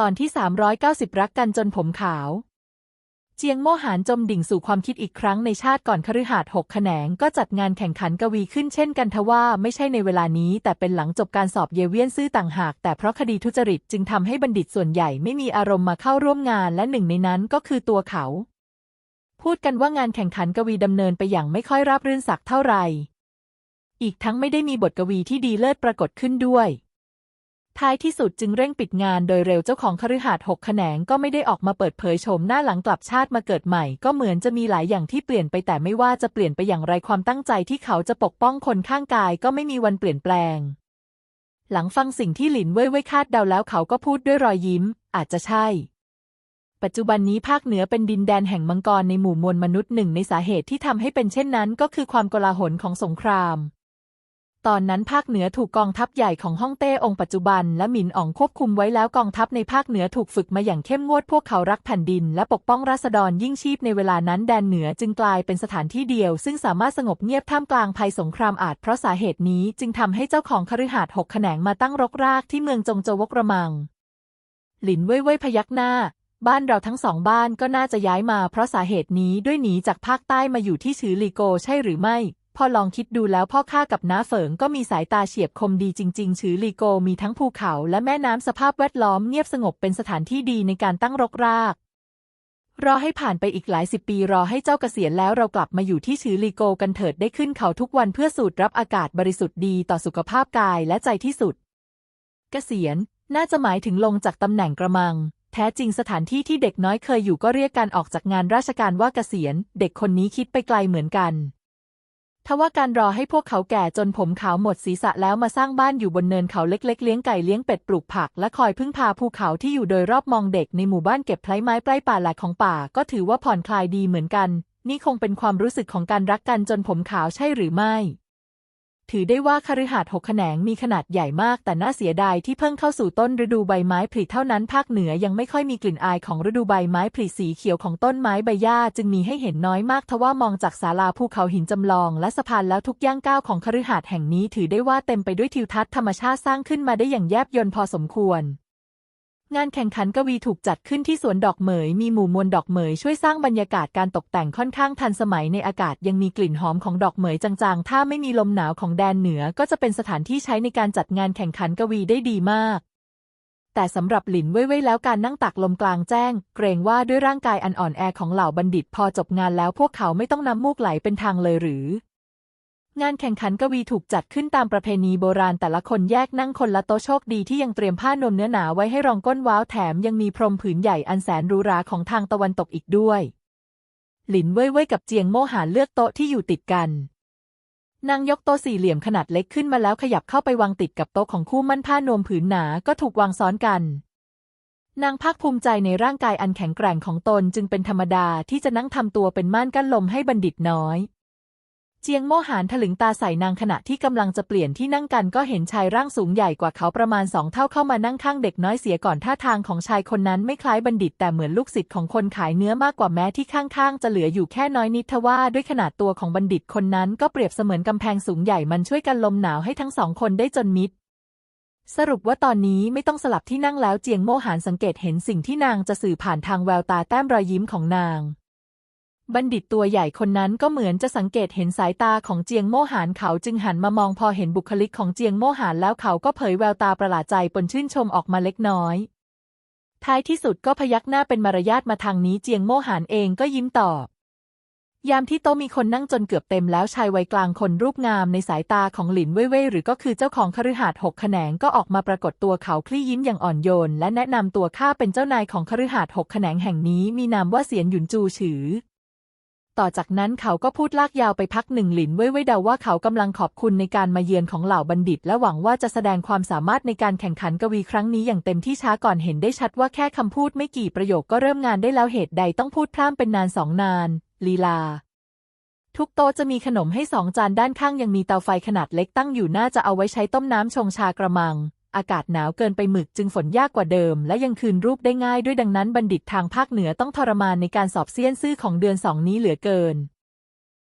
ตอนที่ 390 รักกันจนผมขาว เจียงโมหานจมดิ่งสู่ความคิดอีกครั้งในชาติก่อนคฤหาสน์หกแขนงก็จัดงานแข่งขันกวีขึ้นเช่นกันทว่าไม่ใช่ในเวลานี้แต่เป็นหลังจบการสอบเยเวียนซื่อต่างหาก แต่เพราะคดีทุจริตจึงทำให้บัณฑิตส่วนใหญ่ไม่มีอารมณ์มาเข้าร่วมงานและหนึ่งในนั้นก็คือตัวเขา พูดกันว่างานแข่งขันกวีดำเนินไปอย่างไม่ค่อยราบรื่นสักเท่าไหร่อีกทั้งไม่ได้มีบทกวีที่ดีเลิศปรากฏขึ้นด้วย ท้ายที่สุดจึงเร่งปิดงานโดยเร็วเจ้าของคฤหาสน์หกแขนงก็ไม่ได้ออกมาเปิดเผยโฉมหน้าหลังกลับชาติมาเกิดใหม่ ก็เหมือนจะมีหลายอย่างที่เปลี่ยนไปแต่ไม่ว่าจะเปลี่ยนไปอย่างไรความตั้งใจที่เขาจะปกป้องคนข้างกายก็ไม่มีวันเปลี่ยนแปลง หลังฟังสิ่งที่หลินเว่ยเว่ยคาดเดาแล้วเขาก็พูดด้วยรอยยิ้ม อาจจะใช่ ปัจจุบันนี้ภาคเหนือเป็นดินแดนแห่งมังกรในหมู่มวลมนุษย์หนึ่งในสาเหตุที่ทำให้เป็นเช่นนั้น ก็คือความโกลาหลของสงคราม ตอนนั้นภาคเหนือถูกกองทัพใหญ่ของฮ่องเต้องปัจจุบัน และหมินอ๋องควบคุมไว้แล้วกองทัพในภาคเหนือถูกฝึกมาอย่างเข้มงวดพวกเขารักแผ่นดิน และปกป้องราษฎรยิ่งชีพในเวลานั้นแดนเหนือจึงกลายเป็นสถานที่เดียว ซึ่งสามารถสงบเงียบท่ามกลางภัยสงครามอาจเพราะสาเหตุนี้จึงทำให้เจ้าของคฤหาสน์หกแขนงมาตั้งรกรากที่เมืองจงโจวกระมัง หลินเว่ยเว่ยพยักหน้า บ้านเราทั้งสองบ้านก็น่าจะย้ายมาเพราะสาเหตุนี้ด้วยหนีจากภาคใต้มาอยู่ที่ชือลีโกใช่หรือไม่ พอลองคิดดูแล้วพ่อข้ากับน้าเฝิงก็มีสายตาเฉียบคมดีจริงๆ ชือลีโกมีทั้งภูเขาและแม่น้ำสภาพแวดล้อมเงียบสงบเป็นสถานที่ดีในการตั้งรกราก รอให้ผ่านไปอีกหลายสิบปีรอให้เจ้าเกษียณแล้วเรากลับมาอยู่ที่ชือลีโกกันเถิดได้ขึ้นเขาทุกวันเพื่อสูดรับอากาศบริสุทธิ์ดีต่อสุขภาพกายและใจที่สุด เกษียณน่าจะหมายถึงลงจากตำแหน่งกระมัง แท้จริงสถานที่ที่เด็กน้อยเคยอยู่ก็เรียกการออกจากงานราชการว่าเกษียณ เด็กคนนี้คิดไปไกลเหมือนกัน ทว่าการรอให้พวกเขาแก่จนผมขาวหมดศีรษะแล้วมาสร้างบ้านอยู่บนเนินเขาเล็กๆ เลี้ยงไก่เลี้ยงเป็ดปลูกผัก และคอยพึ่งพาภูเขาที่อยู่โดยรอบมองเด็กในหมู่บ้านเก็บไพลไม้ใกล้ป่าแหลกของป่า ก็ถือว่าผ่อนคลายดีเหมือนกัน นี่คงเป็นความรู้สึกของการรักกันจนผมขาวใช่หรือไม่ ถือได้ว่าคฤหาสน์หกแขนงมีขนาดใหญ่มาก แต่น่าเสียดายที่เพิ่งเข้าสู่ต้นฤดูใบไม้ผลิเท่านั้นภาคเหนือยังไม่ค่อยมีกลิ่นอายของฤดูใบไม้ผลิสีเขียวของต้นไม้ใบหญ้าจึงมีให้เห็นน้อยมากทว่ามองจากศาลาภูเขาหินจำลอง และสะพานแล้วทุกย่างก้าวของคฤหาสน์แห่งนี้ถือได้ว่าเต็มไปด้วยทิวทัศน์ธรรมชาติสร้างขึ้นมาได้อย่างแยบยลพอสมควร งานแข่งขันกวีถูกจัดขึ้นที่สวนดอกเหมย มีหมู่มวลดอกเหมยช่วยสร้างบรรยากาศการตกแต่งค่อนข้างทันสมัยในอากาศยังมีกลิ่นหอมของดอกเหมยจางๆ ถ้าไม่มีลมหนาวของแดนเหนือก็จะเป็นสถานที่ใช้ในการจัดงานแข่งขันกวีได้ดีมาก แต่สำหรับหลินเว่ยแล้วการนั่งตักลมกลางแจ้ง เกรงว่าด้วยร่างกายอันอ่อนแอของเหล่าบัณฑิตพอจบงานแล้วพวกเขาไม่ต้องน้ำมูกไหลเป็นทางเลยหรือ งานแข่งขันกวีถูกจัดขึ้นตามประเพณีโบราณแต่ละคนแยกนั่งคนละโต๊ะโชคดีที่ยังเตรียมผ้านวมเนื้อหนาไว้ให้รองก้นว้าวแถมยังมีพรมผืนใหญ่อันแสนหรูหราของทางตะวันตกอีกด้วย หลินเว่ยเว่ยกับเจียงโม่หานเลือกโต๊ะที่อยู่ติดกัน นางยกโต๊ะสี่เหลี่ยมขนาดเล็กขึ้นมาแล้วขยับเข้าไปวางติดกับโต๊ะของคู่มั่นผ้านวมผืนหนาก็ถูกวางซ้อนกัน นางภาคภูมิใจในร่างกายอันแข็งแกร่งของตนจึงเป็นธรรมดาที่จะนั่งทำตัวเป็นม่านกั้นลมให้บัณฑิตน้อย เจียงโมหานถลึงตาใส่นางขณะที่กำลังจะเปลี่ยนที่นั่งกันก็เห็นชายร่างสูงใหญ่กว่าเขาประมาณสองเท่าเข้ามานั่งข้างเด็กน้อยเสียก่อนท่าทางของชายคนนั้นไม่คล้ายบัณฑิตแต่เหมือนลูกศิษย์ของคนขายเนื้อมากกว่าแม้ที่ข้างๆ จะเหลืออยู่แค่น้อยนิดทว่าด้วยขนาดตัวของบัณฑิตคนนั้นก็เปรียบเสมือนกำแพงสูงใหญ่มันช่วยกันลมหนาวให้ทั้งสองคนได้จนมิดสรุปว่าตอนนี้ไม่ต้องสลับที่นั่งแล้วเจียงโมหานสังเกตเห็นสิ่งที่นางจะสื่อผ่านทางแววตาแต้มรอยยิ้มของนาง บัณฑิตตัวใหญ่คนนั้นก็เหมือนจะสังเกตเห็นสายตาของเจียงโมหานเขาจึงหันมามองพอเห็นบุคลิกของเจียงโมหานแล้วเขาก็เผยแววตาประหลาดใจปนชื่นชมออกมาเล็กน้อย ท้ายที่สุดก็พยักหน้าเป็นมารยาทมาทางนี้เจียงโมหานเองก็ยิ้มตอบยามที่โต๊ะมีคนนั่งจนเกือบเต็มแล้วชายวัยกลางคนรูปงามในสายตาของหลินเว่ยเว่ยหรือก็คือเจ้าของคฤหาสน์หกแขนงก็ออกมาปรากฏตัวเขาคลี่ยิ้มอย่างอ่อนโยน และแนะนำตัวข้าเป็นเจ้านายของคฤหาสน์หกแขนงแห่งนี้มีนามว่าเสียนหยุนจูฉือ ต่อจากนั้นเขาก็พูดลากยาวไปพักหนึ่งหลินเว่ยเว่ยเดาว่าเขากำลังขอบคุณในการมาเยือนของเหล่าบัณฑิต และหวังว่าจะแสดงความสามารถในการแข่งขันกวีครั้งนี้อย่างเต็มที่ช้าก่อนเห็นได้ชัดว่าแค่คำพูดไม่กี่ประโยคก็เริ่มงานได้แล้วเหตุใดต้องพูดพร่ำเป็นนานสองนาน ลีลา ทุกโต๊ะจะมีขนมให้สองจานด้านข้างยังมีเตาไฟขนาดเล็กตั้งอยู่น่าจะเอาไว้ใช้ต้มน้ำชงชากระมัง อากาศหนาวเกินไปหมึกจึงฝนยากกว่าเดิม และยังคืนรูปได้ง่ายด้วยดังนั้นบัณฑิตทางภาคเหนือต้องทรมานในการสอบเซียนซื่อของเดือนสองนี้เหลือเกิน